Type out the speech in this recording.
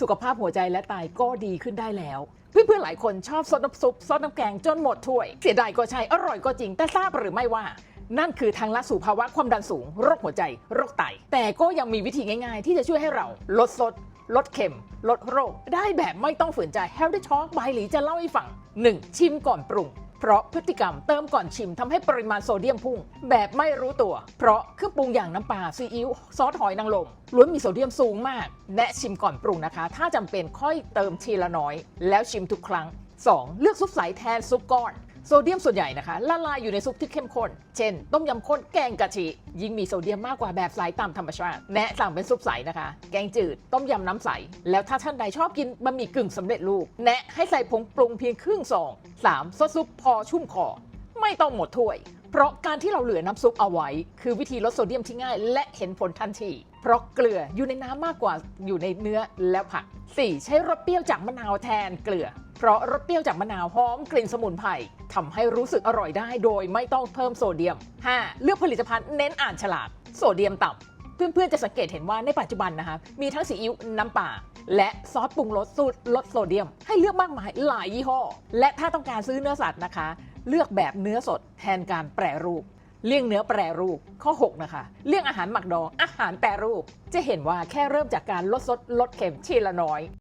สุขภาพหัวใจและไตก็ดีขึ้นได้แล้ว เพื่อนๆหลายคนชอบซดน้ำซุปซดน้ำแกงจนหมดถ้วย เสียดายก็ใช่อร่อยก็จริงแต่ทราบหรือไม่ว่า นั่นคือทางลัดสู่ภาวะความดันสูงโรคหัวใจโรคไต แต่ก็ยังมีวิธีง่ายๆ ที่จะช่วยให้เราลดซดลดเค็ม ลดโรค ได้แบบไม่ต้องฝืนใจ Healthy Talk by หลีจะเล่าให้ฟัง 1. ชิมก่อนปรุง เพราะพฤติกรรมเติมก่อนชิมทำให้ปริมาณโซเดียมพุ่ง แบบไม่รู้ตัว เพราะเครื่องปรุงอย่างน้ำปลาซีอิ๊วซอสหอยนางรมล้วนมีโซเดียมสูงมาก แนะชิมก่อนปรุงนะคะ ถ้าจำเป็นค่อยเติมทีละน้อย แล้วชิมทุกครั้ง 2. เลือกซุปใสแทนซุปก้อน โซเดียมส่วนใหญ่นะคะละลายอยู่ในซุปที่เข้มข้น เช่น ต้มยำข้นแกงกะทิยิ่งมีโซเดียมมากกว่าแบบใสตามธรรมชาติแนะสั่งเป็นซุปใสนะคะ แกงจืด ต้มยำน้ำใส แล้วถ้าท่านใดชอบกินบะหมี่กึ่งสำเร็จรูป แนะให้ใส่ผงปรุงเพียงครึ่งซอง 3. ซดซุปพอชุ่มคอ ไม่ต้องหมดถ้วย เพราะการที่เราเหลือน้ำซุปเอาไว้ คือวิธีลดโซเดียมที่ง่าย และเห็นผลทันทีเพราะเกลืออยู่ในน้ำมากกว่าอยู่ในเนื้อและผัก 4. ใช้รสเปรี้ยวจากมะนาวแทนเกลือ เพราะรสเปรี้ยวจากมะนาวหอมกลิ่นสมุนไพรทำให้รู้สึกอร่อยได้โดยไม่ต้องเพิ่มโซเดียม 5. เลือกผลิตภัณฑ์เน้นอ่านฉลากโซเดียมต่ำเพื่อนๆจะสังเกตเห็นว่าในปัจจุบันนะคะมีทั้งซีอิ๊วน้ำปลาและซอสปรุงรสสูตรลดโซเดียม ให้เลือกมากมายหลายยี่ห้อ และถ้าต้องการซื้อเนื้อสัตว์นะคะ เลือกแบบเนื้อสดแทนการแปรรูป เลี่ยงเนื้อแปรรูปข้อ 6 นะคะ เลี่ยงอาหารหมักดองอาหารแปรรูป จะเห็นว่าแค่เริ่มจากการลดซดลดเค็มทีละน้อย